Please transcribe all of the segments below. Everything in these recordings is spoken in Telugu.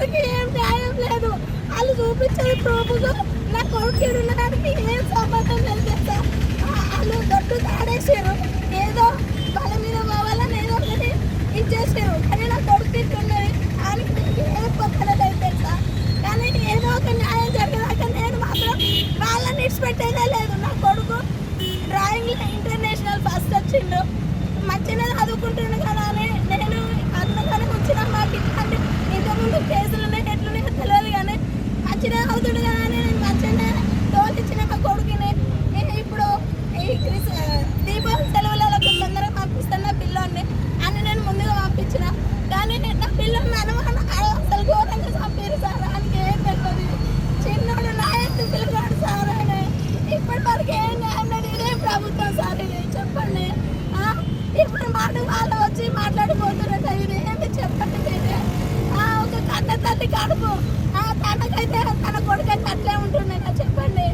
ఇప్పటి ఏం న్యాయం లేదు. వాళ్ళు చూపించేది ప్రూఫ్గా నా కొడుకు ఉండడానికి ఏం సంబంధం లేదు వాళ్ళు దొడ్డు తాడేసారు ఏదో వాళ్ళ మీద వాళ్ళని ఏదో ఒకటి ఇచ్చేసారు కానీ నా కొడుకు ఇట్లున్నది ఆయనకి ఏం పక్కలేదు తెలుసా? కానీ ఏదో ఒక న్యాయం జరిగేదాకా నేను మాత్రం వాళ్ళని ఇచ్చిపెట్టేదే లేదు. నా కొడుకు డ్రాయింగ్లో ఇంటర్నేషనల్ ఫస్ట్ వచ్చిండు. మంచిగా చదువుకుంటుండు కదా అని నేను అందుకని వచ్చిన మాకు ఇట్లాంటి ఇంతకుముందు కేసులు ఉన్నాయి ఎట్లున్నాయో తెలియదు కానీ మంచిగా చదువుతుండు కదా అని నేను మంచిగా తోలిచ్చిన మా కొడుకుని ఏ- ఇప్పుడు ఈ క్రిస్ దీపావళి సెలవులలో తొందరగా పంపిస్తాను నా పిల్లోని అని నేను ముందుగా పంపించిన కానీ నేను నా పిల్లల్ని అనుమానం అసలు ఘోరంగా చంపారు సార్ ఆయనకి ఏం తెలియదు చిన్నోడు నా ఎత్తు పిల్లగాడు సార్ ఆయన ఇప్పటి వరకు ఏం న్యాయం లేదు ఇదే ప్రభుత్వం సార్ ఇది చెప్పండి ఆ? ఇప్పుడు మాట వాళ్ళు వచ్చి మాట్లాడిపోతున్నారు కదా ఇది ఏంటి చెప్పండి మీరే ఆ, ఒక కన్న తల్లి కడుపు ఆ, తనకైతే తన కొడుకైతే అట్లే ఉంటుండే కదా చెప్పండి.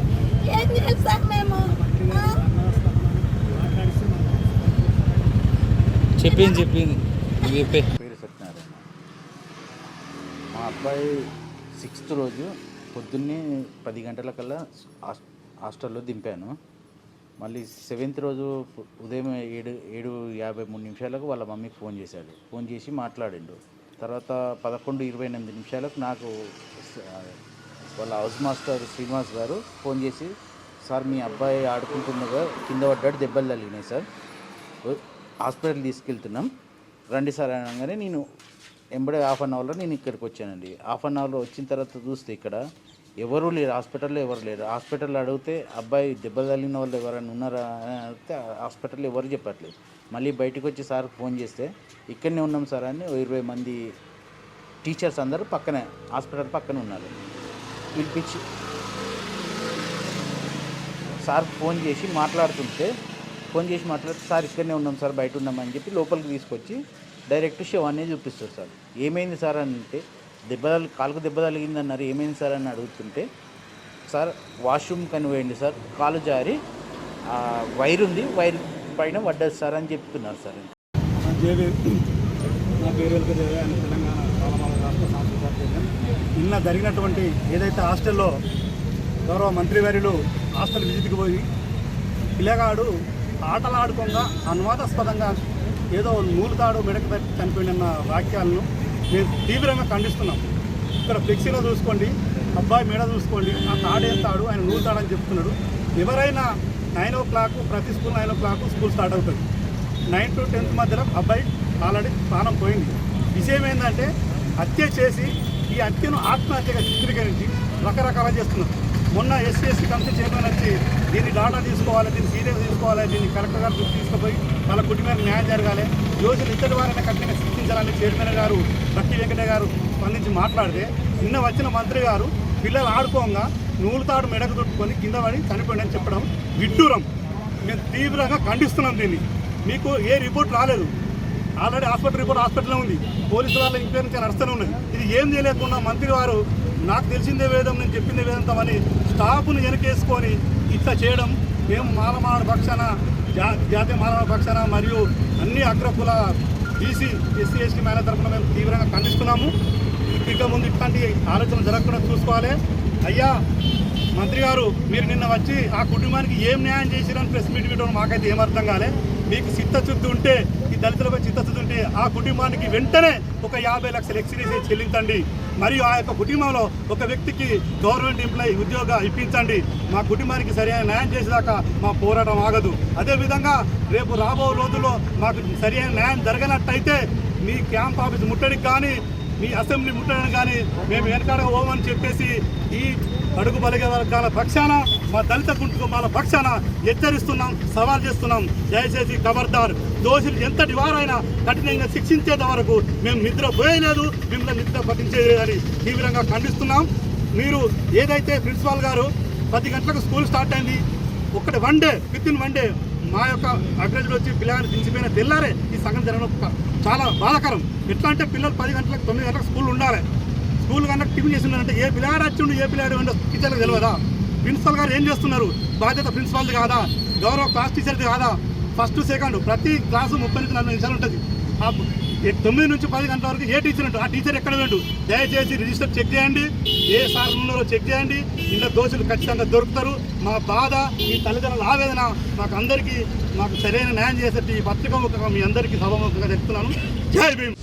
ఏం సార్ మేము? చెప్పింది చెప్పింది. చెప్పే. పేరు సత్యనారాయణ. మా అబ్బాయి సిక్స్త్ రోజు పొద్దున్నే పది గంటలకల్లా హాస్- హాస్టల్లో దింపాను. మళ్ళీ సెవెంత్ రోజు ఉదయం ఏడు ఏడు యాభై మూడు నిమిషాలకు వాళ్ళ మమ్మీకి ఫోన్ చేశాడు. ఫోన్ చేసి మాట్లాడిండు. తర్వాత పదకొండు ఇరవై ఎనిమిది నిమిషాలకు నాకు వాళ్ళ హౌస్ మాస్టర్ శ్రీనివాస్ గారు ఫోన్ చేసి సార్ మీ అబ్బాయి ఆడుకుంటుండగా కింద పడ్డాడు దెబ్బలు తగిలినాయి సార్. హాస్పిటల్ తీసుకెళ్తున్నాం. రండి సార్ అనగానే నేను ఎంబడే హాఫ్ అన్ అవర్లో నేను ఇక్కడికి వచ్చానండి. హాఫ్ అన్ అవర్లో వచ్చిన తర్వాత చూస్తే ఇక్కడ ఎవరూ లేరు హాస్పిటల్లో ఎవరు లేరు. హాస్పిటల్లో అడిగితే అబ్బాయి దెబ్బలు తగిలిన వాళ్ళు ఎవరైనా ఉన్నారా? అని అడిగితే హాస్పిటల్లో ఎవరు చెప్పట్లేదు. మళ్ళీ బయటకు వచ్చి సార్ ఫోన్ చేస్తే ఇక్కడనే ఉన్నాం సార్ అని ఇరవై మంది టీచర్స్ అందరూ పక్కనే హాస్పిటల్ పక్కన ఉన్నారు. పిలిపించి సార్ ఫోన్ చేసి మాట్లాడుతుంటే ఫోన్ చేసి మాట్లాడితే సార్ ఇక్కడనే ఉన్నాం సార్ బయట ఉన్నామని చెప్పి లోపలికి తీసుకొచ్చి డైరెక్ట్ శవాన్ని చూపిస్తారు సార్. ఏమైంది సార్ అని అంటే దెబ్బ కాలుకు దెబ్బ తగిలిందన్నారు ఏమైంది సార్ అని అడుగుతుంటే సార్ వాష్రూమ్ కనివేయండి సార్ కాలు జారి వైర్ ఉంది వైర్ పైన పడ్డది సార్ అని చెప్తున్నారు సార్. నా పేరు వెలుకదేవి అని తెలంగాణ రాష్ట్ర సాంస్కృతిక నిన్న జరిగినటువంటి ఏదైతే హాస్టల్లో గౌరవ మంత్రివర్యులు హాస్టల్ విజిట్కి పోయి పిల్లగాడు ఆటలాడుకోగా అనువాదాస్పదంగా ఏదో నూలుతాడు మెడకు పెట్టి చనిపోయిన వాక్యాలను మేము తీవ్రంగా ఖండిస్తున్నాం. ఇక్కడ ఫ్లెక్సీలో చూసుకోండి అబ్బాయి మెడ చూసుకోండి ఆ తాడేస్తాడు ఆయన నూలుతాడని చెప్తున్నాడు. ఎవరైనా నైన్ ఓ క్లాక్ ప్రతి school nine o'clock school start అవుతుంది. నైన్ టు టెన్త్ మధ్యలో అబ్బాయి ఆల్రెడీ ప్రాణం పోయింది. విషయం ఏంటంటే హత్య చేసి ఈ హత్యను ఆత్మహత్యగా చిత్రీకరించి రకరకాల చేస్తున్నారు. మొన్న ఎస్సీఎస్సీ ఎస్సీ చైర్మన్ వచ్చి దీన్ని డాటా తీసుకోవాలి దీన్ని సీరియస్ తీసుకోవాలి దీన్ని కలెక్టర్ గారు దృష్టి తీసుకుపోయి వాళ్ళ కుటుంబానికి న్యాయం జరగాలి. యోజన ఇద్దరి వారిని కఠినంగా శిక్షించాలని చైర్మన్ గారు రక్తి వెంకట గారు స్పందించి మాట్లాడితే నిన్న వచ్చిన మంత్రి గారు పిల్లలు ఆడుకోగా నూలుతాడు మెడకు తొట్టుకొని కింద పడి చనిపోయిందని చెప్పడం విడ్డూరం. మేము తీవ్రంగా ఖండిస్తున్నాం దీన్ని. మీకు ఏ రిపోర్ట్ రాలేదు. ఆల్రెడీ హాస్పిటల్ రిపోర్ట్ హాస్పిటల్లో ఉంది. పోలీసు వాళ్ళ ఇంక్వైరీ ఇంకా నడుస్తూనే ఉన్నది. ఇది ఏం చేయలేకుండా మంత్రి వారు నాకు తెలిసిందే వేదం నేను చెప్పిందే వేదంతం అని స్టాఫ్ను వెనకేసుకొని ఇట్లా చేయడం మేము మాలమాడ పక్షాన జా జాతీయ మాలమాడ పక్షాన మరియు అన్ని అగ్రకుల బీసీ ఎస్సీ ఎస్టీ మేళ తరఫున మేము తీవ్రంగా ఖండిస్తున్నాము. ఇక ముందు ఇట్లాంటి ఆలోచన జరగకుండా చూసుకోవాలి. అయ్యా మంత్రి గారు మీరు నిన్న వచ్చి ఆ కుటుంబానికి ఏం న్యాయం చేసిరని ప్రెస్ మీట్ పెట్టడం మాకైతే ఏమర్థం కాలే. మీకు చిత్తశుద్ధి ఉంటే ఈ దళితులపై చిత్తశుద్ధి ఉంటే ఆ కుటుంబానికి వెంటనే ఒక యాభై లక్షల ఎక్స్రేసీ చెల్లించండి. మరియు ఆ యొక్క కుటుంబంలో ఒక వ్యక్తికి గవర్నమెంట్ ఎంప్లాయీ ఉద్యోగ ఇప్పించండి. మా కుటుంబానికి సరైన న్యాయం చేసేదాకా మా పోరాటం ఆగదు. అదేవిధంగా రేపు రాబో రోజుల్లో మాకు సరైన న్యాయం జరగనట్టయితే మీ క్యాంప్ ఆఫీస్ ముట్టడికి కానీ మీ అసెంబ్లీ ముట్టడం కానీ మేము వెనకాడ పోమని చెప్పేసి ఈ అడుగు బలిగే వర్గాల పక్షాన మా దళిత కుటుంబాల పక్షాన హెచ్చరిస్తున్నాం సవాల్ చేస్తున్నాం. దయచేసి ఖబర్దార్ దోషులు ఎంతటి వారైనా కఠినంగా శిక్షించేంత వరకు మేము నిద్ర పోయలేదు మిమ్మల్ని నిద్ర పట్టించేదని తీవ్రంగా ఖండిస్తున్నాం. మీరు ఏదైతే ప్రిన్సిపాల్ గారు పది గంటలకు స్కూల్ స్టార్ట్ అయింది ఒకటి one day with in one day మా యొక్క అభ్యర్థులు వచ్చి పిల్లగాని దించిపోయిన తెల్లారే ఈ సంఘం జరగడం చాలా బాధాకరం. ఎట్లా అంటే పిల్లలు పది గంటలకు తొమ్మిది గంటలకు స్కూల్ ఉండాలి. స్కూల్ కన్నా టిఫిన్ చేసిందంటే ఉన్నారంటే ఏ పిల్లాడు వచ్చిండు ఏ పిల్లాడు ఉండో టీచర్లకు తెలియదా ప్రిన్సిపల్ గారు ఏం చేస్తున్నారు? బాధ్యత ప్రిన్సిపాల్ది కాదా? గౌరవ క్లాస్ టీచర్ది కాదా? ఫస్ట్ సెకండ్ ప్రతి క్లాసు ముప్పై నుంచి నలభై నిమిషాలు ఉంటుంది. తొమ్మిది నుంచి పది గంటల వరకు ఏ టీచర్ ఉంటారు ఆ టీచర్ ఎక్కడ వెండు దయచేసి రిజిస్టర్ చెక్ చేయండి. ఏ సార్ ఉన్నారో చెక్ చేయండి. ఇంట్లో దోషులు ఖచ్చితంగా దొరుకుతారు. మా బాధ ఈ తల్లిదండ్రుల ఆవేదన మాకు అందరికీ మాకు సరైన న్యాయం చేసేటి ఈ పత్రిక ముఖంగా మీ అందరికీ సభముఖంగా చెప్తున్నాను. జై భీమ్!